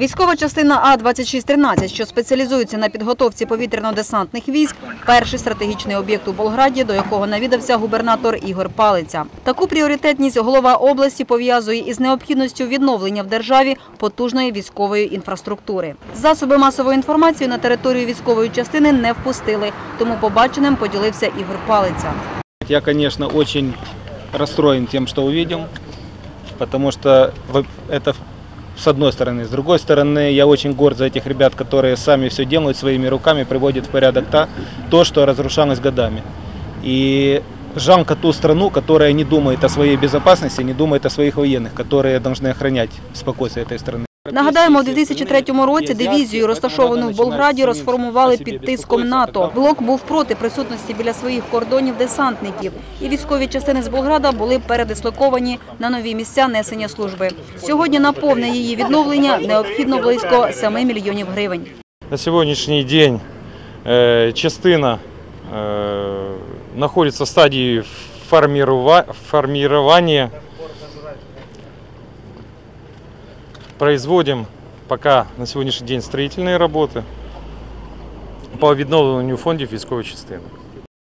Військова частина А-2613, що спеціалізується на підготовці повітряно-десантних військ, перший стратегічний об'єкт у Болграді, до якого навідався губернатор Ігор Палиця. Таку пріоритетність голова області пов'язує із необхідністю відновлення в державі потужної військової інфраструктури. Засоби масової інформації на територію військової частини не впустили, тому побаченим поділився Ігор Палиця. Я, конечно, очень расстроен тем, что увидел, потому что это с одной стороны. С другой стороны, я очень горд за этих ребят, которые сами все делают своими руками, приводят в порядок та, то, что разрушалось годами. И жалко ту страну, которая не думает о своей безопасности, не думает о своих военных, которые должны охранять спокойствие этой страны. Нагадаємо, у 2003 році дивізію, розташовану в Болграді, розформували під тиском НАТО. Блок був проти присутності біля своїх кордонів десантників, і військові частини з Болграда були передислоковані на нові місця несення служби. Сьогодні на повне її відновлення необхідно близько 7 мільйонів гривень. На сьогоднішній день е, частина е, знаходиться в стадії формірува- Производим пока на сьогоднішній день строительные работы по відновленню фондів військової частини.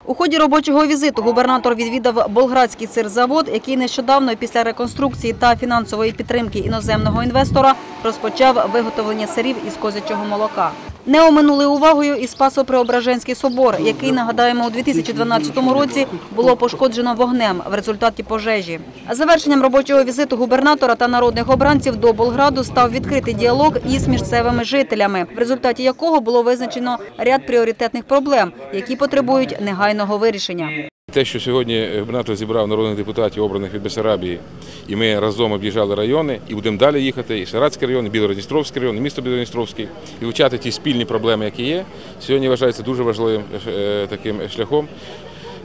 У ході робочого візиту губернатор відвідав Болградський сирзавод, який нещодавно після реконструкції та фінансової підтримки іноземного інвестора розпочав виготовлення сирів із козячого молока. Не оминули увагою і Спасо-Преображенський собор, який, нагадаємо, у 2012 році було пошкоджено вогнем в результаті пожежі. Завершенням робочого візиту губернатора та народних обранців до Болграду став відкритий діалог із місцевими жителями, в результаті якого було визначено ряд пріоритетних проблем, які потребують негайного вирішення. Те, що сьогодні губернатор зібрав народних депутатів, обраних від Бесарабії, і ми разом об'їжджали райони, і будемо далі їхати, і Саратський район, і Білородністровський район, і місто Білородністровський, і вивчати ті спільні проблеми, які є. Сьогодні вважається дуже важливим е, таким шляхом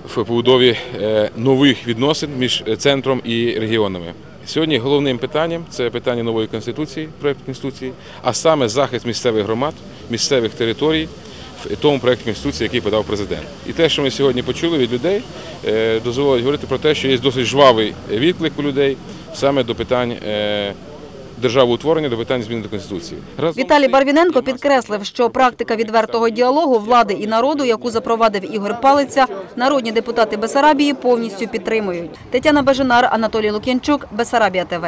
в побудові е, нових відносин між центром і регіонами. Сьогодні головним питанням це питання нової конституції, проєкту конституції, а саме захист місцевих громад, місцевих територій в тому проєкті Конституції, який подав президент. І те, що ми сьогодні почули від людей, е, дозволить говорити про те, що є досить жвавий відклик у людей саме до питань е, державоутворення, до питань зміни до Конституції. Разом Віталій Барвіненко підкреслив, що практика відвертого діалогу влади і народу, яку запровадив Ігор Палиця, народні депутати Бесарабії повністю підтримують. Тетяна Бежинар, Анатолій Лук'янчук, Бесарабія ТВ.